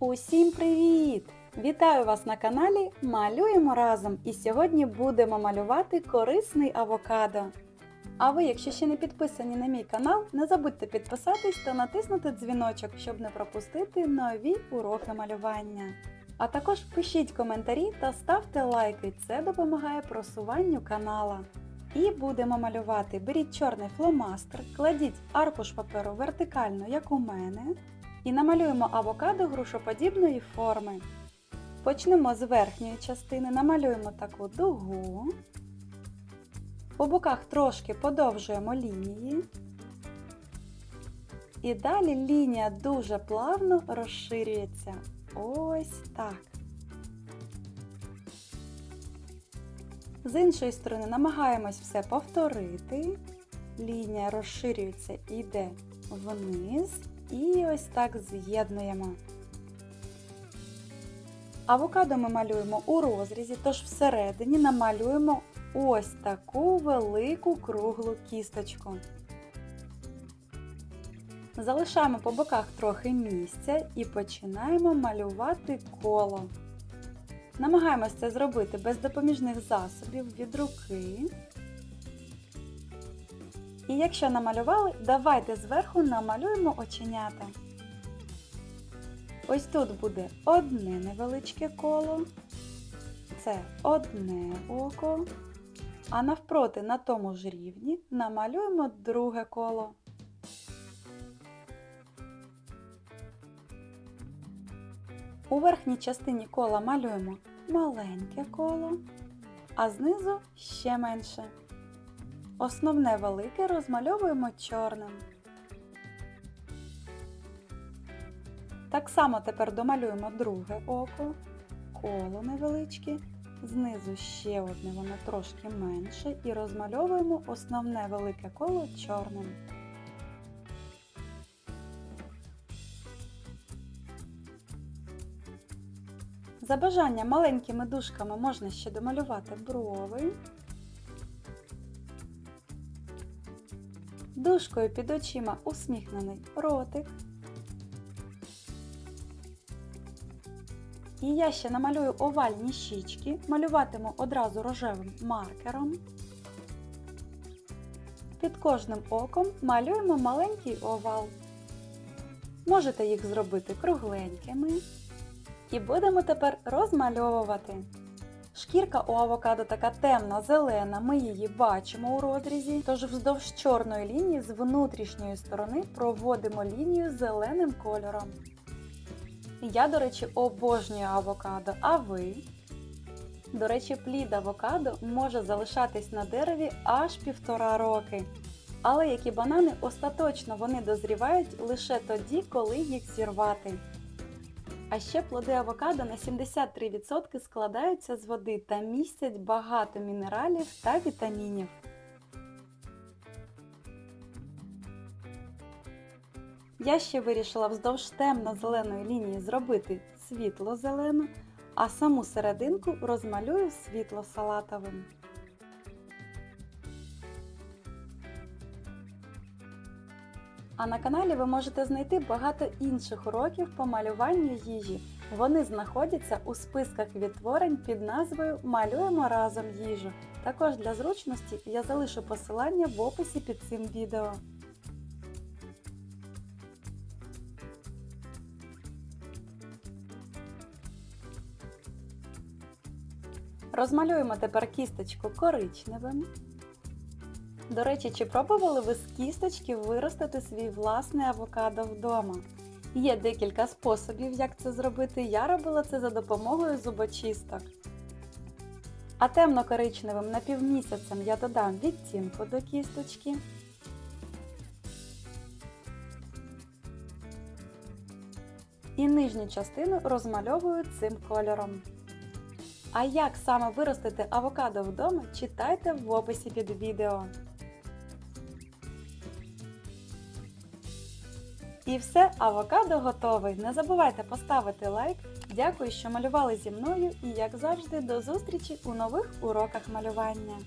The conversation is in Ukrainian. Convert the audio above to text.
Усім привіт! Вітаю вас на каналі Малюємо разом! І сьогодні будемо малювати корисний авокадо. А ви, якщо ще не підписані на мій канал, не забудьте підписатись та натиснути дзвіночок, щоб не пропустити нові уроки малювання. А також пишіть коментарі та ставте лайки, це допомагає просуванню канала. І будемо малювати. Беріть чорний фломастер, кладіть аркуш паперу вертикально, як у мене, і намалюємо авокадо грушоподібної форми. Почнемо з верхньої частини, намалюємо таку дугу. По боках трошки подовжуємо лінії. І далі лінія дуже плавно розширюється. Ось так. З іншої сторони намагаємось все повторити. Лінія розширюється і йде вниз. І ось так з'єднуємо. Авокадо ми малюємо у розрізі, тож всередині намалюємо ось таку велику круглу кісточку. Залишаємо по боках трохи місця і починаємо малювати коло. Намагаємося це зробити без допоміжних засобів від руки. Якщо намалювали, давайте зверху намалюємо оченята. Ось тут буде одне невеличке коло, це одне око, а навпроти на тому ж рівні намалюємо друге коло. У верхній частині кола малюємо маленьке коло, а знизу ще менше. Основне велике розмальовуємо чорним. Так само тепер домалюємо друге око, коло невеличке, знизу ще одне, воно трошки менше, і розмальовуємо основне велике коло чорним. За бажанням маленькими дужками можна ще домалювати брови. Дужкою під очима усміхнений ротик. І я ще намалюю овальні щічки, малюватиму одразу рожевим маркером. Під кожним оком малюємо маленький овал. Можете їх зробити кругленькими. І будемо тепер розмальовувати. Шкірка у авокадо така темно-зелена, ми її бачимо у розрізі, тож вздовж чорної лінії з внутрішньої сторони проводимо лінію зеленим кольором. Я, до речі, обожнюю авокадо, а ви? До речі, плід авокадо може залишатись на дереві аж півтора роки. Але як і банани, остаточно вони дозрівають лише тоді, коли їх зірвати. А ще плоди авокадо на 73% складаються з води та містять багато мінералів та вітамінів. Я ще вирішила вздовж темно-зеленої лінії зробити світло-зелену, а саму серединку розмалюю світло-салатовим. А на каналі ви можете знайти багато інших уроків по малюванню їжі. Вони знаходяться у списках відтворень під назвою Малюємо разом їжу. Також для зручності я залишу посилання в описі під цим відео. Розмалюємо тепер кісточку коричневим. До речі, чи пробували ви з кісточки виростити свій власний авокадо вдома? Є декілька способів, як це зробити. Я робила це за допомогою зубочисток. А темно-коричневим напівмісяцем я додам відтінку до кісточки. І нижню частину розмальовую цим кольором. А як саме виростити авокадо вдома, читайте в описі під відео. І все, авокадо готовий. Не забувайте поставити лайк. Дякую, що малювали зі мною і, як завжди, до зустрічі у нових уроках малювання.